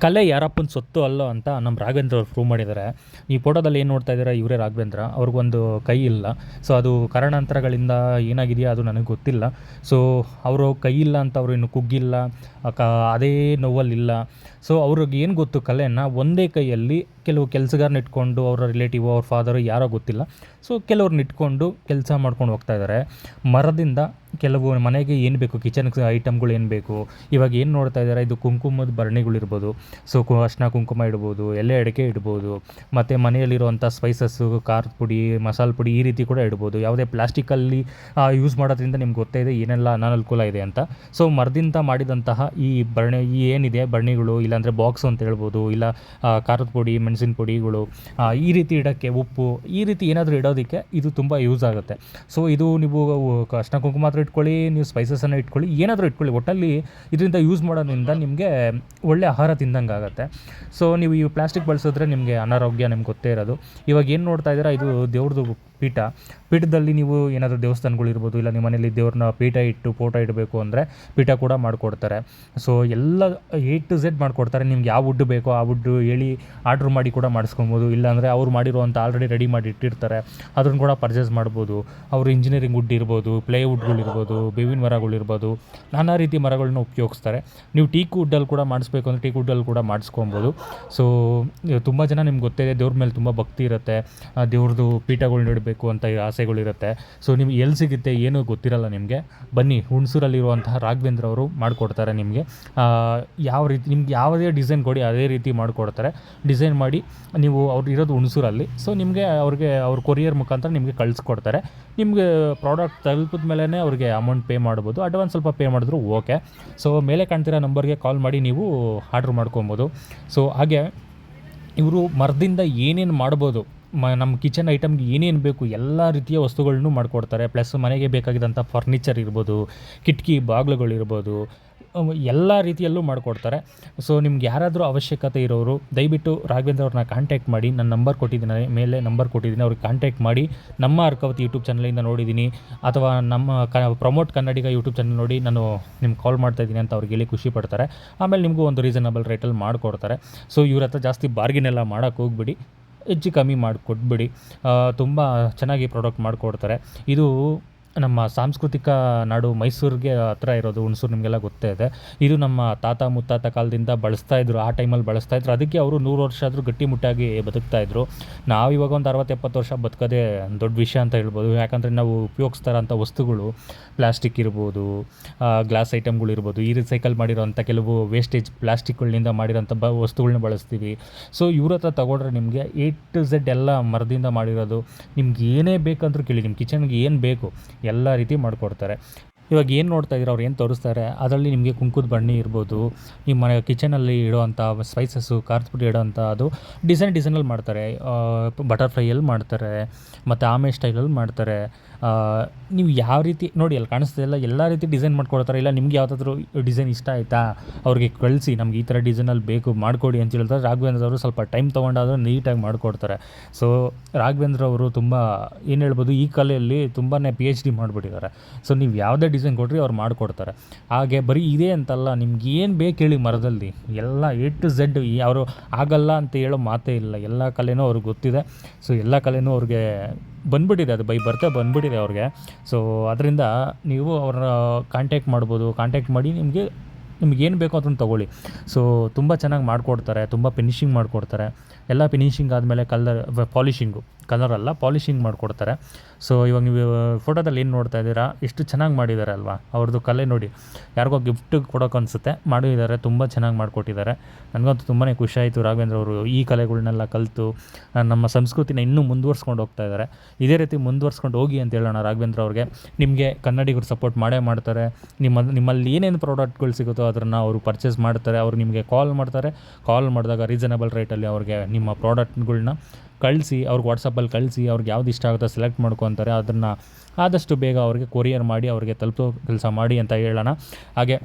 ಕಲೆ ಯಾರಪ್ಪನ ಸೊತ್ತು ಅಲ್ಲೋ ಅಂತ ನಮ್ಮ ರಾಘವೇಂದ್ರ ಅವ್ರು ಪ್ರೂವ್ ಮಾಡಿದ್ದಾರೆ. ಈ ಫೋಟೋದಲ್ಲಿ ಏನು ನೋಡ್ತಾ ಇದ್ದೀರಾ? ಇವರೇ ರಾಘವೇಂದ್ರ. ಅವ್ರಿಗೊಂದು ಕೈ ಇಲ್ಲ. ಸೊ ಅದು ಕಾರಣಾಂತರಗಳಿಂದ ಏನಾಗಿದೆಯಾ ಅದು ನನಗೆ ಗೊತ್ತಿಲ್ಲ. ಸೊ ಅವರು ಕೈ ಇಲ್ಲ ಅಂತ ಅವರು ಇನ್ನು ಕುಗ್ಗಿಲ್ಲ. ಅದೇ ನೋವಲ್ಲಿಲ್ಲ. ಸೊ ಅವ್ರಿಗೆ ಏನು ಗೊತ್ತು ಕಲೆಯನ್ನು ಒಂದೇ ಕೈಯಲ್ಲಿ ಕೆಲವು ಕೆಲಸಗಾರನ ಇಟ್ಕೊಂಡು ಅವರ ರಿಲೇಟಿವ್ ಅವ್ರ ಫಾದರು ಯಾರೋ ಗೊತ್ತಿಲ್ಲ. ಸೊ ಕೆಲವ್ರನ್ನ ಇಟ್ಕೊಂಡು ಕೆಲಸ ಮಾಡ್ಕೊಂಡು ಹೋಗ್ತಾ ಇದ್ದಾರೆ ಮರದಿಂದ ಕೆಲವು ಮನೆಗೆ ಏನು ಬೇಕು? ಕಿಚನ್ ಐಟಮ್ಗಳು ಏನು ಬೇಕು? ಇವಾಗ ಏನು ನೋಡ್ತಾ ಇದ್ದಾರೆ ಇದು ಕುಂಕುಮದ ಭರಣಿಗಳಿರ್ಬೋದು ಸೊ ಕು ಅರ್ಶಿನ ಕುಂಕುಮ ಇಡ್ಬೋದು, ಎಲೆ ಅಡಿಕೆ ಇಡ್ಬೋದು, ಮತ್ತು ಮನೆಯಲ್ಲಿರುವಂಥ ಸ್ಪೈಸಸ್ಸು ಖಾರದ ಪುಡಿ, ಮಸಾಲೆ ಪುಡಿ ಈ ರೀತಿ ಕೂಡ ಇಡ್ಬೋದು. ಯಾವುದೇ ಪ್ಲಾಸ್ಟಿಕಲ್ಲಿ ಯೂಸ್ ಮಾಡೋದ್ರಿಂದ ನಿಮ್ಗೆ ಗೊತ್ತೇ ಇದೆ, ಏನೆಲ್ಲ ಅನಾನುಕೂಲ ಇದೆ ಅಂತ. ಸೊ ಮರದಿಂದ ಮಾಡಿದಂತಹ ಈ ಭರಣಿ ಏನಿದೆ ಭರಣಿಗಳು ಇಲ್ಲಾಂದರೆ ಬಾಕ್ಸ್ ಅಂತ ಹೇಳ್ಬೋದು, ಇಲ್ಲ ಖಾರದ ಪುಡಿ, ಮೆಣಸಿನ ಪುಡಿಗಳು ಈ ರೀತಿ ಇಡೋಕ್ಕೆ ಉಪ್ಪು, ಈ ರೀತಿ ಏನಾದರೂ ಇಡೋದಕ್ಕೆ ಇದು ತುಂಬ ಯೂಸ್ ಆಗುತ್ತೆ. ಸೊ ಇದು ನೀವು ಅರ್ಶಿನ ಕುಂಕುಮ ಮಾತ್ರ ಇಟ್ಕೊಳ್ಳಿ, ನೀವು ಸ್ಪೈಸಸನ್ನು ಇಟ್ಕೊಳ್ಳಿ, ಏನಾದರೂ ಇಟ್ಕೊಳ್ಳಿ. ಒಟ್ಟಲ್ಲಿ ಇದರಿಂದ ಯೂಸ್ ಮಾಡೋದ್ರಿಂದ ನಿಮಗೆ ಒಳ್ಳೆ ಆಹಾರ ತಿಂದಂಗೆ ಆಗುತ್ತೆ. ಸೊ ನೀವು ಈ ಪ್ಲಾಸ್ಟಿಕ್ ಬಳಸಿದ್ರೆ ನಿಮಗೆ ಅನಾರೋಗ್ಯ ನಿಮ್ಗೆ ಗೊತ್ತೇ ಇರೋದು. ಇವಾಗ ಏನು ನೋಡ್ತಾ ಇದ್ದೀರಾ, ಇದು ದೇವ್ರದ್ದು ಪೀಠ. ಪೀಠದಲ್ಲಿ ನೀವು ಏನಾದರೂ ದೇವಸ್ಥಾನಗಳಿರ್ಬೋದು ಇಲ್ಲ ನಿಮ್ಮ ಮನೇಲಿ ದೇವ್ರನ್ನ ಪೀಠ ಇಟ್ಟು ಫೋಟೋ ಇಡಬೇಕು ಅಂದರೆ ಪೀಠ ಕೂಡ ಮಾಡಿಕೊಡ್ತಾರೆ. ಸೊ ಎಲ್ಲ ಎ ಟು ಝೆಡ್ ಮಾಡಿಕೊಡ್ತಾರೆ. ನಿಮ್ಗೆ ಯಾವ ವುಡ್ ಬೇಕೋ ಆ ವುಡ್ ಹೇಳಿ ಆರ್ಡ್ರ್ ಮಾಡಿ ಕೂಡ ಮಾಡಿಸ್ಕೊಬೋದು. ಇಲ್ಲಾಂದರೆ ಅವ್ರು ಮಾಡಿರುವಂಥ ಆಲ್ರೆಡಿ ರೆಡಿ ಮಾಡಿ ಇಟ್ಟಿರ್ತಾರೆ. ಅದನ್ನು ಕೂಡ ಪರ್ಚೇಸ್ ಮಾಡ್ಬೋದು. ಅವರು ಇಂಜಿನಿಯರಿಂಗ್ ವುಡ್ ಇರ್ಬೋದು ಪ್ಲೇವುಡ್ಗಳಿರ್ಬೋದು ಬೇವಿನ ಮರಗಳಿರ್ಬೋದು ನಾನಾ ರೀತಿ ಮರಗಳನ್ನ ಉಪಯೋಗಿಸ್ತಾರೆ. ನೀವು ಟೀಕ್ ವುಡ್ಡಲ್ಲಿ ಕೂಡ ಮಾಡಿಸ್ಬೇಕು ಅಂದರೆ ಟೀಕ್ ವುಡ್ಡಲ್ಲಿ ಕೂಡ ಮಾಡಿಸ್ಕೊಬೋದು. ಸೊ ತುಂಬ ಜನ ನಿಮ್ಗೆ ಗೊತ್ತಿದೆ ದೇವ್ರ ಮೇಲೆ ತುಂಬ ಭಕ್ತಿ ಇರುತ್ತೆ. ದೇವ್ರದ್ದು ಪೀಠಗಳ್ನ ಇಡಬೇಕು ಅಂತ ಆಸೆಗಳಿರುತ್ತೆ ಸೊ ನಿಮ್ಗೆ ಎಲ್ಲಿ ಸಿಗುತ್ತೆ ಏನೂ ಗೊತ್ತಿರಲ್ಲ ನಿಮಗೆ. ಬನ್ನಿ, ಹುಣಸೂರಲ್ಲಿರುವಂತಹ ರಾಘವೇಂದ್ರ ಅವರು ಮಾಡಿಕೊಡ್ತಾರೆ ನಿಮಗೆ. ಯಾವ ರೀತಿ, ನಿಮ್ಗೆ ಯಾವುದೇ ಡಿಸೈನ್ ಕೊಡಿ, ಅದೇ ರೀತಿ ಮಾಡಿಕೊಡ್ತಾರೆ. ಡಿಸೈನ್ ಮಾಡಿ, ನೀವು ಅವ್ರು ಇರೋದು ಹುಣಸೂರಲ್ಲಿ. ಸೊ ನಿಮಗೆ ಅವ್ರಿಗೆ, ಅವ್ರ ಕೊರಿಯರ್ ಮುಖಾಂತರ ನಿಮಗೆ ಕಳಿಸ್ಕೊಡ್ತಾರೆ. ನಿಮಗೆ ಪ್ರಾಡಕ್ಟ್ ತಲುಪಿದ ಮೇಲೇ ಅವ್ರಿಗೆ ಅಮೌಂಟ್ ಪೇ ಮಾಡ್ಬೋದು. ಅಡ್ವಾನ್ಸ್ ಸ್ವಲ್ಪ ಪೇ ಮಾಡಿದ್ರು ಓಕೆ ಸೊ ಮೇಲೆ ಕಾಣ್ತಿರೋ ನಂಬರ್ಗೆ ಕಾಲ್ ಮಾಡಿ ನೀವು ಆರ್ಡ್ರ್ ಮಾಡ್ಕೊಬೋದು. ಸೊ ಹಾಗೆ ಇವರು ಮರದಿಂದ ಏನೇನು ಮಾಡ್ಬೋದು ಮ ನಮ್ಮ ಕಿಚನ್ ಐಟಮ್ಗೆ ಏನೇನು ಬೇಕು ಎಲ್ಲ ರೀತಿಯ ವಸ್ತುಗಳನ್ನು ಮಾಡಿಕೊಡ್ತಾರೆ. ಪ್ಲಸ್ ಮನೆಗೆ ಬೇಕಾಗಿದ್ದಂಥ ಫರ್ನಿಚರ್ ಇರ್ಬೋದು, ಕಿಟಕಿ ಬಾಗಿಲುಗಳಿರ್ಬೋದು ಎಲ್ಲ ರೀತಿಯಲ್ಲೂ ಮಾಡಿಕೊಡ್ತಾರೆ. ಸೊ ನಿಮ್ಗೆ ಯಾರಾದರೂ ಅವಶ್ಯಕತೆ ಇರೋರು ದಯವಿಟ್ಟು ರಾಘವೇಂದ್ರ ಅವ್ರನ್ನ ಕಾಂಟ್ಯಾಕ್ಟ್ ಮಾಡಿ ನನ್ನ ನಂಬರ್ ಕೊಟ್ಟಿದ್ದೀನಿ, ಮೇಲೆ ನಂಬರ್ ಕೊಟ್ಟಿದ್ದೀನಿ, ಅವ್ರಿಗೆ ಕಾಂಟ್ಯಾಕ್ಟ್ ಮಾಡಿ, ನಮ್ಮ ಅರ್ಕಾವತಿ ಯೂಟ್ಯೂಬ್ ಚಾನಲಿಂದ ನೋಡಿದ್ದೀನಿ, ಅಥವಾ ನಮ್ಮ ಕ ಪ್ರಮೋಟ್ ಕನ್ನಡಿಗ ಯೂಟ್ಯೂಬ್ ಚಾನಲ್ ನೋಡಿ ನಾನು ನಿಮ್ಗೆ ಕಾಲ್ ಮಾಡ್ತಾ ಇದ್ದೀನಿ ಅಂತ ಅವ್ರಿಗೆ ಹೇಳಿ ಖುಷಿ ಪಡ್ತಾರೆ. ಆಮೇಲೆ ನಿಮಗೂ ಒಂದು ರೀಸನಬಲ್ ರೇಟಲ್ಲಿ ಮಾಡಿಕೊಡ್ತಾರೆ. ಸೊ ಇವ್ರ ಹತ್ರ ಜಾಸ್ತಿ ಬಾರ್ಗಿನೆಲ್ಲ ಮಾಡೋಕ್ಕೆ ಹೋಗ್ಬಿಡಿ. ಹೆಚ್ಚು ಕಮ್ಮಿ ಮಾಡಿಕೊಟ್ಬಿಡಿ. ತುಂಬ ಚೆನ್ನಾಗಿ ಪ್ರಾಡಕ್ಟ್ ಮಾಡಿಕೊಡ್ತಾರೆ. ಇದು ನಮ್ಮ ಸಾಂಸ್ಕೃತಿಕ ನಾಡು ಮೈಸೂರಿಗೆ ಹತ್ರ ಇರೋದು ಹುಣಸೂರು ನಿಮಗೆಲ್ಲ ಗೊತ್ತೇ ಇದೆ. ಇದು ನಮ್ಮ ತಾತ ಮುತ್ತಾತ ಕಾಲದಿಂದ ಬಳಸ್ತಾ ಇದ್ರು, ಆ ಟೈಮಲ್ಲಿ ಬಳಸ್ತಾ ಇದ್ರು. ಅದಕ್ಕೆ ಅವರು ನೂರು ವರ್ಷ ಆದರೂ ಗಟ್ಟಿಮುಟ್ಟಾಗಿ ಬದುಕ್ತಾ ಇದ್ರು. ನಾವು ಇವಾಗ ಒಂದು ಅರವತ್ತು ಎಪ್ಪತ್ತು ವರ್ಷ ಬದುಕೋದೇ ದೊಡ್ಡ ವಿಷಯ ಅಂತ ಹೇಳ್ಬೋದು. ಯಾಕಂದರೆ ನಾವು ಉಪಯೋಗಿಸ್ತಾ ಇರೋಂಥ ವಸ್ತುಗಳು, ಪ್ಲಾಸ್ಟಿಕ್ ಇರ್ಬೋದು ಗ್ಲಾಸ್ ಐಟಮ್ಗಳು ಇರ್ಬೋದು, ಈ ರಿಸೈಕಲ್ ಮಾಡಿರೋಂಥ ಕೆಲವು ವೇಸ್ಟೇಜ್ ಪ್ಲಾಸ್ಟಿಕ್ಗಳಿಂದ ಮಾಡಿರೋಂಥ ಬ ವಸ್ತುಗಳನ್ನ ಬಳಸ್ತೀವಿ. ಸೊ ಇವ್ರ ಹತ್ರ ತಗೊಂಡ್ರೆ ನಿಮಗೆ ಎ ಟು ಝೆಡ್ ಎಲ್ಲ ಮರದಿಂದ ಮಾಡಿರೋದು ನಿಮ್ಗೆ ಏನೇ ಬೇಕಂದ್ರೂ ಕೇಳಿ. ನಿಮ್ಮ ಕಿಚನ್ಗೆ ಏನು ಬೇಕು ಎಲ್ಲ ರೀತಿ ಮಾಡಿಕೊಡ್ತಾರೆ. ಇವಾಗ ಏನು ನೋಡ್ತಾ ಇದ್ದೀರ? ಅವ್ರು ಏನು ತೋರಿಸ್ತಾರೆ? ಅದರಲ್ಲಿ ನಿಮಗೆ ಕುಂಕುದ ಬಣ್ಣಿ ಇರ್ಬೋದು. ನಿಮ್ಮ ಮನೆ ಕಿಚನಲ್ಲಿ ಇಡೋವಂಥ ಸ್ಪೈಸಸ್ಸು ಖಾರದ ಪುಡಿ ಇಡೋವಂಥ ಅದು ಡಿಸೈನ್ ಡಿಸೈನಲ್ಲಿ ಮಾಡ್ತಾರೆ. ಬಟರ್ಫ್ಲೈಯಲ್ಲಿ ಮಾಡ್ತಾರೆ. ಮತ್ತು ಆಮೆ ಸ್ಟೈಲಲ್ಲಿ ಮಾಡ್ತಾರೆ. ನೀವು ಯಾವ ರೀತಿ, ನೋಡಿ ಅಲ್ಲಿ ಕಾಣಿಸ್ತಿಲ್ಲ ಎಲ್ಲ ರೀತಿ ಡಿಸೈನ್ ಮಾಡ್ಕೊಡ್ತಾರೆ ಇಲ್ಲ, ನಿಮ್ಗೆ ಯಾವುದಾದ್ರೂ ಡಿಸೈನ್ ಇಷ್ಟ ಆಯಿತಾ? ಅವ್ರಿಗೆ ಕಳಿಸಿ, ನಮ್ಗೆ ಈ ಥರ ಡಿಸೈನಲ್ಲಿ ಬೇಕು, ಮಾಡಿಕೊಡಿ ಅಂತ ಹೇಳಿದ್ರೆ ರಾಘವೇಂದ್ರ ಅವರು ಸ್ವಲ್ಪ ಟೈಮ್ ತೊಗೊಂಡಾದರೂ ನೀಟಾಗಿ ಮಾಡಿಕೊಡ್ತಾರೆ. ಸೊ ರಾಘವೇಂದ್ರ ಅವರು ತುಂಬ, ಏನು ಹೇಳ್ಬೋದು, ಈ ಕಲೆಯಲ್ಲಿ ತುಂಬಾ ಪಿ ಎಚ್ ಡಿ ಮಾಡಿಬಿಟ್ಟಿದ್ದಾರೆ. ಸೊ ನೀವು ಯಾವುದೇ ಡಿಸೈನ್ ಕೊಟ್ಟರೆ ಅವ್ರು ಮಾಡಿಕೊಡ್ತಾರೆ. ಹಾಗೆ ಬರೀ ಇದೇ ಅಂತಲ್ಲ, ನಿಮ್ಗೆ ಏನು ಬೇಕು ಹೇಳಿ ಮರದಲ್ಲಿ. ಎಲ್ಲ ಎ ಟು ಝೆಡ್ ಅವರು ಆಗಲ್ಲ ಅಂತ ಹೇಳೋ ಮಾತೇ ಇಲ್ಲ. ಎಲ್ಲ ಕಲೆನೂ ಅವ್ರಿಗೆ ಗೊತ್ತಿದೆ. ಸೊ ಎಲ್ಲ ಕಲೆನೂ ಅವ್ರಿಗೆ ಬಂದ್ಬಿಟ್ಟಿದೆ. ಅದು ಬೈ ಬರ್ತಾ ಬಂದ್ಬಿಟ್ಟಿದೆ ಅವ್ರಿಗೆ. ಸೊ ಅದರಿಂದ ನೀವು ಅವ್ರನ್ನ ಕಾಂಟ್ಯಾಕ್ಟ್ ಮಾಡ್ಬೋದು. ಕಾಂಟ್ಯಾಕ್ಟ್ ಮಾಡಿ ನಿಮಗೆ, ನಿಮ್ಗೆ ಏನು ಬೇಕೋ ಅದನ್ನು ತೊಗೊಳ್ಳಿ. ಸೊ ತುಂಬ ಚೆನ್ನಾಗಿ ಮಾಡಿಕೊಡ್ತಾರೆ. ತುಂಬ ಫಿನಿಶಿಂಗ್ ಮಾಡಿಕೊಡ್ತಾರೆ. ಎಲ್ಲ ಫಿನಿಶಿಂಗ್ ಆದಮೇಲೆ colour polishing colour polishing polishing ಮಾಡಿಕೊಡ್ತಾರೆ. ಸೊ ಇವಾಗ ನೀವು ಫೋಟೋದಲ್ಲಿ ಏನು ನೋಡ್ತಾ ಇದ್ದೀರಾ? ಇಷ್ಟು ಚೆನ್ನಾಗಿ ಮಾಡಿದ್ದಾರೆ ಅಲ್ವಾ? ಅವ್ರದ್ದು ಕಲೆ ನೋಡಿ. ಯಾರಿಗೋ ಗಿಫ್ಟ್ ಕೊಡೋಕೆ ಅನಿಸುತ್ತೆ. ಮಾಡಿದ್ದಾರೆ, ತುಂಬ ಚೆನ್ನಾಗಿ ಮಾಡಿಕೊಟ್ಟಿದ್ದಾರೆ. ನನಗಂತೂ ತುಂಬಾ ಖುಷಿ ಆಯಿತು ರಾಘವೇಂದ್ರ ಅವರು ಈ ಕಲೆಗಳನ್ನೆಲ್ಲ ಕಲಿತು ನಮ್ಮ ಸಂಸ್ಕೃತಿನ ಇನ್ನೂ ಮುಂದುವರ್ಸ್ಕೊಂಡು ಹೋಗ್ತಾ ಇದ್ದಾರೆ. ಇದೇ ರೀತಿ ಮುಂದುವರ್ಸ್ಕೊಂಡು ಹೋಗಿ ಅಂತ ಹೇಳೋಣ ರಾಘವೇಂದ್ರ ಅವ್ರಿಗೆ. ನಿಮಗೆ ಕನ್ನಡಿಗರು ಸಪೋರ್ಟ್ ಮಾಡೇ ಮಾಡ್ತಾರೆ. ನಿಮ್ಮ, ನಿಮ್ಮಲ್ಲಿ ಏನೇನು ಪ್ರಾಡಕ್ಟ್ಗಳು ಸಿಗುತ್ತೋ ಅದನ್ನು ಅವರು ಪರ್ಚೇಸ್ ಮಾಡ್ತಾರೆ. ಅವರು ನಿಮಗೆ ಕಾಲ್ ಮಾಡ್ತಾರೆ. ಕಾಲ್ ಮಾಡಿದಾಗ ರೀಸನಬಲ್ ರೇಟಲ್ಲಿ ಅವ್ರಿಗೆ ನಿಮ್ಮ ಪ್ರಾಡಕ್ಟ್ಗಳ್ನ ಕಳಿಸಿ, ಅವ್ರಿಗೆ ವಾಟ್ಸಪ್ಪಲ್ಲಿ ಕಳಿಸಿ, ಅವ್ರಿಗೆ ಯಾವ್ದು ಇಷ್ಟ ಆಗುತ್ತೋ ಸೆಲೆಕ್ಟ್ ಮಾಡ್ಕೊತಾರೆ, ಅದನ್ನು ಆದಷ್ಟು ಬೇಗ ಅವ್ರಿಗೆ ಕೊರಿಯರ್ ಮಾಡಿ, ಅವ್ರಿಗೆ ತಲುಪೋ ಕೆಲಸ ಮಾಡಿ ಅಂತ ಹೇಳೋಣ. ಹಾಗೆ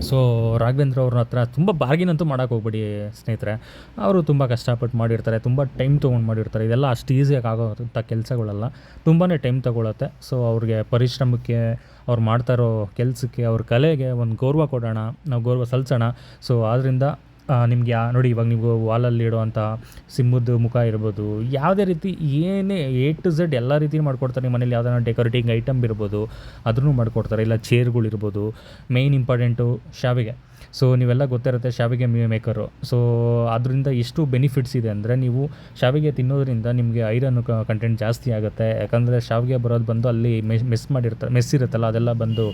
ಸೊ ರಾಘವೇಂದ್ರ ಅವ್ರ ಹತ್ರ ತುಂಬ ಬಾರ್ಗಿನ್ ಅಂತೂ ಮಾಡೋಕೆ ಹೋಗ್ಬಿಡಿ ಸ್ನೇಹಿತರೆ. ಅವರು ತುಂಬ ಕಷ್ಟಪಟ್ಟು ಮಾಡಿರ್ತಾರೆ, ತುಂಬ ಟೈಮ್ ತೊಗೊಂಡು ಮಾಡಿರ್ತಾರೆ. ಇದೆಲ್ಲ ಅಷ್ಟು ಈಸಿಯಾಗಿ ಆಗೋಂಥ ಕೆಲಸಗಳಲ್ಲ ತುಂಬಾ ಟೈಮ್ ತೊಗೊಳತ್ತೆ. ಸೊ ಅವ್ರಿಗೆ ಪರಿಶ್ರಮಕ್ಕೆ, ಅವ್ರು ಮಾಡ್ತಾ ಇರೋ ಕೆಲಸಕ್ಕೆ, ಅವ್ರ ಕಲೆಗೆ ಒಂದು ಗೌರವ ಕೊಡೋಣ, ನಾವು ಗೌರವ ಸಲ್ಲಿಸೋಣ ಸೊ ಆದ್ದರಿಂದ ನಿಮಗೆ ನೋಡಿ, ಇವಾಗ ನೀವು ವಾಲಲ್ಲಿ ಇಡುವಂಥ ಸಿಂಹದ ಮುಖ ಇರ್ಬೋದು, ಯಾವುದೇ ರೀತಿ ಏನೇ ಎ ಟು ಝೆಡ್ ಎಲ್ಲ ರೀತಿ ಮಾಡ್ಕೊಡ್ತಾರೆ. ನಿಮ್ಮ ಮನೇಲಿ ಯಾವ್ದಾರ ಡೆಕೋರೇಟಿಂಗ್ ಐಟಮ್ ಇರ್ಬೋದು, ಅದನ್ನು ಮಾಡಿಕೊಡ್ತಾರೆ. ಇಲ್ಲ ಚೇರ್ಗಳಿರ್ಬೋದು ಮೇಯ್ನ್ ಇಂಪಾರ್ಟೆಂಟು ಶಾವಿಗೆ. ಸೊ ನೀವೆಲ್ಲ ಗೊತ್ತಿರುತ್ತೆ ಶಾವಿಗೆ ಮೇಕರು. ಸೊ ಅದರಿಂದ ಎಷ್ಟು ಬೆನಿಫಿಟ್ಸ್ ಇದೆ ಅಂದರೆ ನೀವು ಶಾವಿಗೆ ತಿನ್ನೋದ್ರಿಂದ ನಿಮಗೆ ಐರನ್ ಕಂಟೆಂಟ್ ಜಾಸ್ತಿ ಆಗುತ್ತೆ. ಯಾಕಂದರೆ ಶಾವಿಗೆ ಬರೋದು ಬಂದು ಅಲ್ಲಿ ಮೆಸ್ ಮಾಡಿರ್ತಾರೆ ಮೆಸ್ ಇರುತ್ತಲ್ಲ, ಅದೆಲ್ಲ ಬಂದು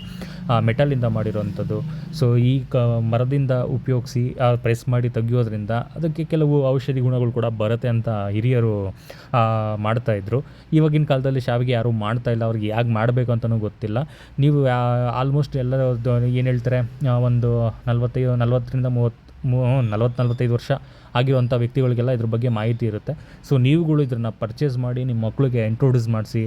ಮೆಟಲಿಂದ ಮಾಡಿರೋವಂಥದ್ದು. ಸೊ ಈ ಕ, ಮರದಿಂದ ಉಪಯೋಗಿಸಿ ಪ್ರೆಸ್ ಮಾಡಿ ತೆಗಿಯೋದ್ರಿಂದ ಅದಕ್ಕೆ ಕೆಲವು ಔಷಧಿ ಗುಣಗಳು ಕೂಡ ಬರುತ್ತೆ ಅಂತ ಹಿರಿಯರು ಮಾಡ್ತಾಯಿದ್ರು ಇವಾಗಿನ ಕಾಲದಲ್ಲಿ ಶಾವಿಗೆ ಯಾರೂ ಮಾಡ್ತಾಯಿಲ್ಲ ಅವ್ರಿಗೆ ಯಾಕೆ ಮಾಡಬೇಕು ಅಂತಲೂ ಗೊತ್ತಿಲ್ಲ. ನೀವು ಆಲ್ಮೋಸ್ಟ್ ಎಲ್ಲ ಏನು ಹೇಳ್ತಾರೆ ಒಂದು ಒಂದು ನಲ್ವತ್ತೈದು, ನಲ್ವತ್ತರಿಂದ ಮೂವತ್ತು, ಮೂ ನಲ್ವತ್ತು ನಲ್ವತ್ತೈದು ವರ್ಷ ಆಗಿರುವಂಥ ವ್ಯಕ್ತಿಗಳಿಗೆಲ್ಲ ಇದ್ರ ಬಗ್ಗೆ ಮಾಹಿತಿ ಇರುತ್ತೆ. ಸೊ ನೀವುಗಳು ಇದನ್ನು ಪರ್ಚೇಸ್ ಮಾಡಿ, ನಿಮ್ಮ ಮಕ್ಕಳಿಗೆ ಇಂಟ್ರೊಡ್ಯೂಸ್ ಮಾಡಿಸಿ,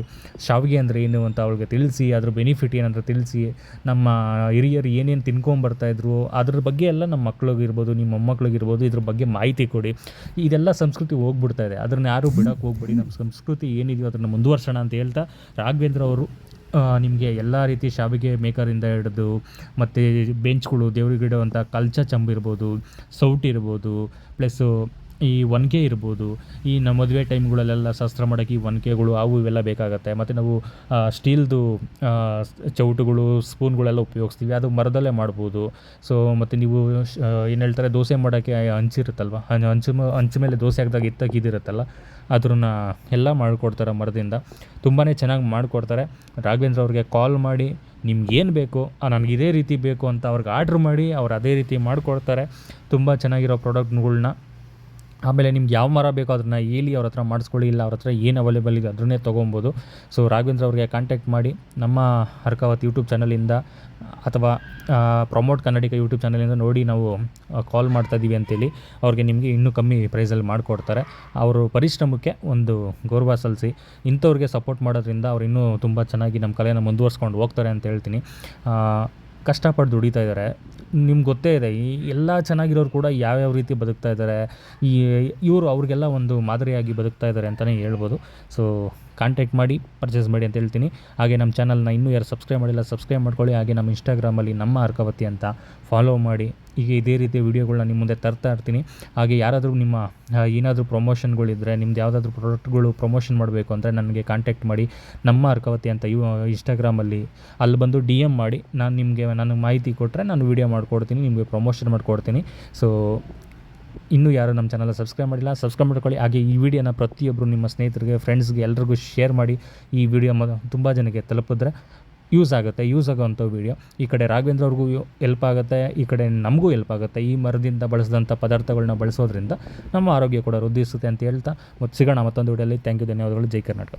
ಶಾವಿಗೆ ಅಂದರೆ ಏನು ಅಂತ ಅವಳಿಗೆ ತಿಳಿಸಿ, ಅದ್ರ ಬೆನಿಫಿಟ್ ಏನಂತ ತಿಳಿಸಿ, ನಮ್ಮ ಹಿರಿಯರು ಏನೇನು ತಿನ್ಕೊಂಬರ್ತಾಯಿದ್ರು ಅದ್ರ ಬಗ್ಗೆ ಎಲ್ಲ ನಮ್ಮ ಮಕ್ಳಿಗಿರ್ಬೋದು ನಿಮ್ಮ ಮೊಮ್ಮಕ್ಳಿಗಿರ್ಬೋದು ಇದ್ರ ಬಗ್ಗೆ ಮಾಹಿತಿ ಕೊಡಿ. ಇದೆಲ್ಲ ಸಂಸ್ಕೃತಿ ಹೋಗ್ಬಿಡ್ತಾ ಇದೆ. ಅದನ್ನು ಯಾರೂ ಬಿಡೋಕೆ ಹೋಗ್ಬೇಡಿ. ನಮ್ಮ ಸಂಸ್ಕೃತಿ ಏನಿದೆಯೋ ಅದನ್ನು ಮುಂದುವರ್ಸೋಣ ಅಂತ ಹೇಳ್ತಾ ರಾಘವೇಂದ್ರ ಅವರು ನಿಮಗೆ ಎಲ್ಲ ರೀತಿ ಶಾವಿಗೆ ಮೇಕರಿಂದ ಹಿಡಿದು ಮತ್ತು ಬೆಂಚ್ಗಳು, ದೇವ್ರಿಗೆ ಇಡುವಂಥ ಕಲ್ಚ ಚಂಬು ಇರ್ಬೋದು, ಸೌಟ್ ಇರ್ಬೋದು ಪ್ಲಸ್ಸು ಈ ಒನಕೆ ಇರ್ಬೋದು, ಈ ನಮ್ಮ ಮದುವೆ ಟೈಮ್ಗಳಲ್ಲೆಲ್ಲ ಶಾಸ್ತ್ರ ಮಾಡೋಕ್ಕೆ ಈ ಒನಕೆಗಳು ಅವು ಇವೆಲ್ಲ ಬೇಕಾಗುತ್ತೆ. ಮತ್ತು ನಾವು ಸ್ಟೀಲ್ದು ಚೌಟುಗಳು, ಸ್ಪೂನ್ಗಳೆಲ್ಲ ಉಪಯೋಗಿಸ್ತೀವಿ. ಅದು ಮರದಲ್ಲೇ ಮಾಡ್ಬೋದು. ಸೊ ಮತ್ತು ನೀವು ಏನು ಹೇಳ್ತಾರೆ, ದೋಸೆ ಮಾಡೋಕ್ಕೆ ಹಂಚಿರುತ್ತಲ್ವ ಹಂಚು ಹಂಚು ಮೇಲೆ ದೋಸೆ ಹಾಕಿದಾಗ ಎತ್ತಕ್ಕೆ ಇದಿರುತ್ತಲ್ಲ ಅದನ್ನ ಎಲ್ಲ ಮಾಡಿಕೊಡ್ತಾರೆ ಮರದಿಂದ. ತುಂಬಾ ಚೆನ್ನಾಗಿ ಮಾಡಿಕೊಡ್ತಾರೆ. ರಾಘವೇಂದ್ರ ಅವ್ರಿಗೆ ಕಾಲ್ ಮಾಡಿ, ನಿಮ್ಗೆ ಏನು ಬೇಕು? ನನಗೆ ಇದೇ ರೀತಿ ಬೇಕು ಅಂತ ಅವ್ರಿಗೆ ಆರ್ಡ್ರ್ ಮಾಡಿ, ಅವ್ರು ಅದೇ ರೀತಿ ಮಾಡಿಕೊಡ್ತಾರೆ. ತುಂಬ ಚೆನ್ನಾಗಿರೋ ಪ್ರಾಡಕ್ಟ್ಗಳ್ನ ಆಮೇಲೆ ನಿಮ್ಗೆ ಯಾವ ಮರ ಬೇಕೋ ಅದನ್ನು ಹೇಳಿ ಅವ್ರ ಹತ್ರ ಮಾಡಿಸ್ಕೊಳ್ಳಿ, ಇಲ್ಲ ಅವ್ರ ಹತ್ರ ಏನು ಅವೈಲೇಬಲ್ ಇದೆ ಅದನ್ನೇ ತೊಗೊಬೋದು. ಸೊ ರಾಘವೇಂದ್ರ ಅವ್ರಿಗೆ ಕಾಂಟ್ಯಾಕ್ಟ್ ಮಾಡಿ, ನಮ್ಮ ಹರ್ಕಾವತ್ ಯೂಟ್ಯೂಬ್ ಚಾನಲಿಂದ ಅಥವಾ ಪ್ರಮೋಟ್ ಕನ್ನಡಿಗ ಯೂಟ್ಯೂಬ್ ಚಾನಲಿಂದ ನೋಡಿ ನಾವು ಕಾಲ್ ಮಾಡ್ತಾ ಇದ್ದೀವಿ ಅಂತೇಳಿ ಅವ್ರಿಗೆ ನಿಮಗೆ ಇನ್ನೂ ಕಮ್ಮಿ ಪ್ರೈಸಲ್ಲಿ ಮಾಡಿಕೊಡ್ತಾರೆ. ಅವರು ಪರಿಶ್ರಮಕ್ಕೆ ಒಂದು ಗೌರವ ಸಲ್ಲಿಸಿ, ಇಂಥವ್ರಿಗೆ ಸಪೋರ್ಟ್ ಮಾಡೋದ್ರಿಂದ ಅವ್ರು ಇನ್ನೂ ತುಂಬ ಚೆನ್ನಾಗಿ ನಮ್ಮ ಕಲೆಯನ್ನು ಮುಂದುವರ್ಸ್ಕೊಂಡು ಹೋಗ್ತಾರೆ ಅಂತ ಹೇಳ್ತೀನಿ. ಕಷ್ಟಪಟ್ಟು ದುಡಿತಾ ಇದ್ದಾರೆ. ನಿಮ್ಗೆ ಗೊತ್ತೇ ಇದೆ, ಈ ಎಲ್ಲ ಚೆನ್ನಾಗಿರೋರು ಕೂಡ ಯಾವ್ಯಾವ ರೀತಿ ಬದುಕ್ತಾ ಇದ್ದಾರೆ, ಈ ಇವರು ಅವ್ರಿಗೆಲ್ಲ ಒಂದು ಮಾದರಿಯಾಗಿ ಬದುಕ್ತಾ ಇದ್ದಾರೆ ಅಂತಲೇ ಹೇಳ್ಬೋದು. ಸೊ ಕಾಂಟ್ಯಾಕ್ಟ್ ಮಾಡಿ ಪರ್ಚೇಸ್ ಮಾಡಿ ಅಂತ ಹೇಳ್ತೀನಿ. ಹಾಗೆ ನಮ್ಮ ಚಾನಲ್ನ ಇನ್ನೂ ಯಾರು ಸಬ್ಸ್ಕ್ರೈಬ್ ಮಾಡಿಲ್ಲ ಸಬ್ಸ್ಕ್ರೈಬ್ ಮಾಡ್ಕೊಳ್ಳಿ. ಹಾಗೆ ನಮ್ಮ ಇನ್ಸ್ಟಾಗ್ರಾಮಲ್ಲಿ ನಮ್ಮ ಅರ್ಕವತಿ ಅಂತ ಫಾಲೋ ಮಾಡಿ. ಹೀಗೆ ಇದೇ ರೀತಿಯ ವೀಡಿಯೋಗಳನ್ನ ನಿಮ್ಮ ಮುಂದೆ ತರ್ತಾ ಇರ್ತೀನಿ. ಹಾಗೆ ಯಾರಾದರೂ ನಿಮ್ಮ ಏನಾದರೂ ಪ್ರಮೋಷನ್ಗಳಿದ್ದರೆ ನಿಮ್ದು ಯಾವುದಾದ್ರೂ ಪ್ರಾಡಕ್ಟ್ಗಳು ಪ್ರಮೋಷನ್ ಮಾಡಬೇಕು ಅಂದರೆ ನನಗೆ ಕಾಂಟ್ಯಾಕ್ಟ್ ಮಾಡಿ. ನಮ್ಮ ಅರ್ಕವತಿ ಅಂತ ಯು ಇನ್ಸ್ಟಾಗ್ರಾಮಲ್ಲಿ ಅಲ್ಲಿ ಬಂದು ಡಿ ಎಂ ಮಾಡಿ. ನಾನು ನಿಮಗೆ ನನಗೆ ಮಾಹಿತಿ ಕೊಟ್ಟರೆ ನಾನು ವೀಡಿಯೋ ಮಾಡಿಕೊಡ್ತೀನಿ, ನಿಮಗೆ ಪ್ರಮೋಷನ್ ಮಾಡಿಕೊಡ್ತೀನಿ. ಸೊ ಇನ್ನೂ ಯಾರು ನಮ್ಮ ಚಾನಲ್ ಸಬ್ಸ್ಕ್ರೈಬ್ ಮಾಡಿಲ್ಲ ಸಬ್ಸ್ಕ್ರೈಬ್ ಮಾಡ್ಕೊಳ್ಳಿ. ಹಾಗೆ ಈ ವಿಡಿಯೋನ ಪ್ರತಿಯೊಬ್ಬರು ನಿಮ್ಮ ಸ್ನೇಹಿತರಿಗೆ ಫ್ರೆಂಡ್ಸ್ಗೆ ಎಲ್ರಿಗೂ ಶೇರ್ ಮಾಡಿ ಈ ವಿಡಿಯೋ ತುಂಬ ಜನಕ್ಕೆ ತಲುಪಿದ್ರೆ ಯೂಸ್ ಆಗುತ್ತೆ ಯೂಸ್ ಆಗೋವಂಥ ವಿಡಿಯೋ. ಈ ಕಡೆ ರಾಘವೇಂದ್ರ ಅವ್ರಿಗೂ ಎಲ್ಪ್ ಆಗುತ್ತೆ, ಈ ಕಡೆ ನಮಗೂ ಎಲ್ಪ್ ಆಗುತ್ತೆ. ಈ ಮರದಿಂದ ಬಳಸಿದಂಥ ಪದಾರ್ಥಗಳನ್ನ ಬಳಸೋದ್ರಿಂದ ನಮ್ಮ ಆರೋಗ್ಯ ಕೂಡ ವೃದ್ಧಿಸುತ್ತೆ ಅಂತ ಹೇಳ್ತಾ ಮತ್ತು ಸಿಗೋಣ ಮತ್ತೊಂದು ವಿಡಿಯೋಲಿ ಥ್ಯಾಂಕ್ ಯು ಧನ್ಯವಾದಗಳು. ಜೈ ಕರ್ನಾಟಕ.